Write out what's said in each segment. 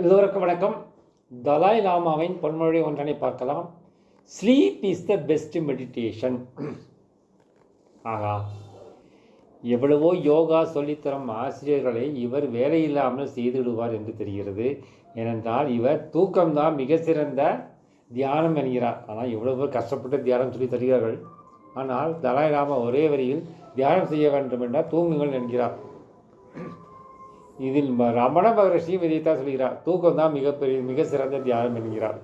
எல்லோருக்கும் வணக்கம். தலாய் லாமாவின் பொன்மொழி ஒன்றனை பார்க்கலாம். Sleep is the best meditation ஆகா எவ்வளவோ யோகா சொல்லித்தரும் ஆசிரியர்களை இவர் வேலையில்லாமல் செய்துவிடுவார் என்று தெரிகிறது. ஏனென்றால் இவர் தூக்கம்தான் மிக சிறந்த தியானம் என்கிறார். ஆனால் எவ்வளவு கஷ்டப்பட்டு தியானம் சொல்லி தருகிறார்கள். ஆனால் தலாய் லாமா ஒரே வரியில் தியானம் செய்ய வேண்டும் என்றால் தூங்குங்கள் என்கிறார். இதில் ம- ரமண மகர்ஷியும் இதைத்தான் சொல்கிறார் தூக்கம் தான் மிகப்பெரிய மிக சிறந்த தியானம் என்கிறார்.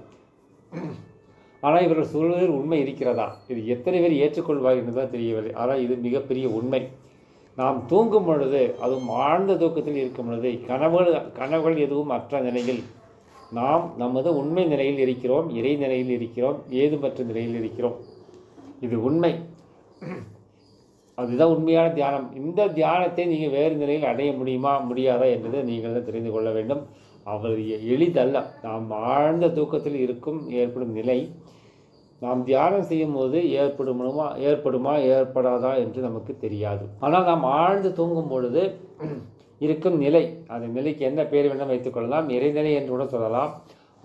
ஆனால் இவர்கள் சொல்வதில் உண்மை இருக்கிறதா? இது எத்தனை பேர் ஏற்றுக்கொள்வார் என்று தான் தெரியவில்லை. ஆனால் இது மிகப்பெரிய உண்மை. நாம் தூங்கும் பொழுது அதுவும் ஆழ்ந்த தூக்கத்தில் இருக்கும் பொழுது கனவுகள் கனவுகள் எதுவும் அற்ற நிலையில் நாம் நமது உண்மை நிலையில் இருக்கிறோம் இறை நிலையில் இருக்கிறோம் ஏதுமற்ற நிலையில் இருக்கிறோம். இது உண்மை. அதுதான் உண்மையான தியானம். இந்த தியானத்தை நீங்கள் வேறு நிலையில் அடைய முடியுமா முடியாதா என்பதை நீங்கள் தான் தெரிந்து கொள்ள வேண்டும். அவர் எளிதல்ல. நாம் ஆழ்ந்த தூக்கத்தில் இருக்கும் ஏற்படும் நிலை. நாம் தியானம் செய்யும் போது ஏற்படுமா ஏற்படுமா ஏற்படாதா என்று நமக்கு தெரியாது. ஆனால் நாம் ஆழ்ந்து தூங்கும் பொழுது இருக்கும் நிலை அந்த நிலைக்கு என்ன பேர் வேண்டும் வைத்துக்கொள்ளலாம் இறைநிலை என்று கூட சொல்லலாம்.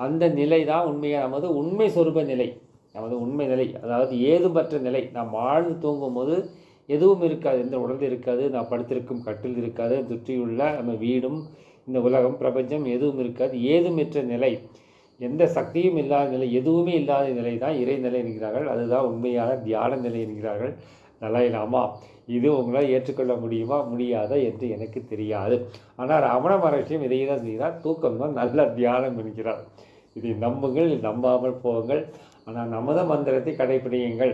அந்த நிலை தான் உண்மையாக நமது உண்மை சொரூப நிலை. நமது உண்மை நிலை அதாவது ஏதுமற்ற நிலை. நாம் ஆழ்ந்து தூங்கும் போது எதுவும் இருக்காது. எந்த உடல் இருக்காது. நான் படுத்திருக்கும் கட்டில் இருக்காது. சுற்றியுள்ள நம்ம வீடும் இந்த உலகம் பிரபஞ்சம் எதுவும் இருக்காது. ஏதுமற்ற நிலை எந்த சக்தியும் இல்லாத நிலை எதுவுமே இல்லாத நிலை தான் இறைநிலை என்கிறார்கள். அதுதான் உண்மையான தியான நிலை என்கிறார்கள். நலாயிலாமா இது உங்களால் ஏற்றுக்கொள்ள முடியுமா? முடியாதா என்று எனக்கு தெரியாது. ஆனால் ரமண மகர்ஷியும் இதை தான் செய்கிறார். தூக்கம் தான் நல்ல தியானம் என்கிறார். இதை நம்புங்கள் நம்பாமல் போங்கள். ஆனால் நமத மந்திரத்தை கடைபிடியுங்கள்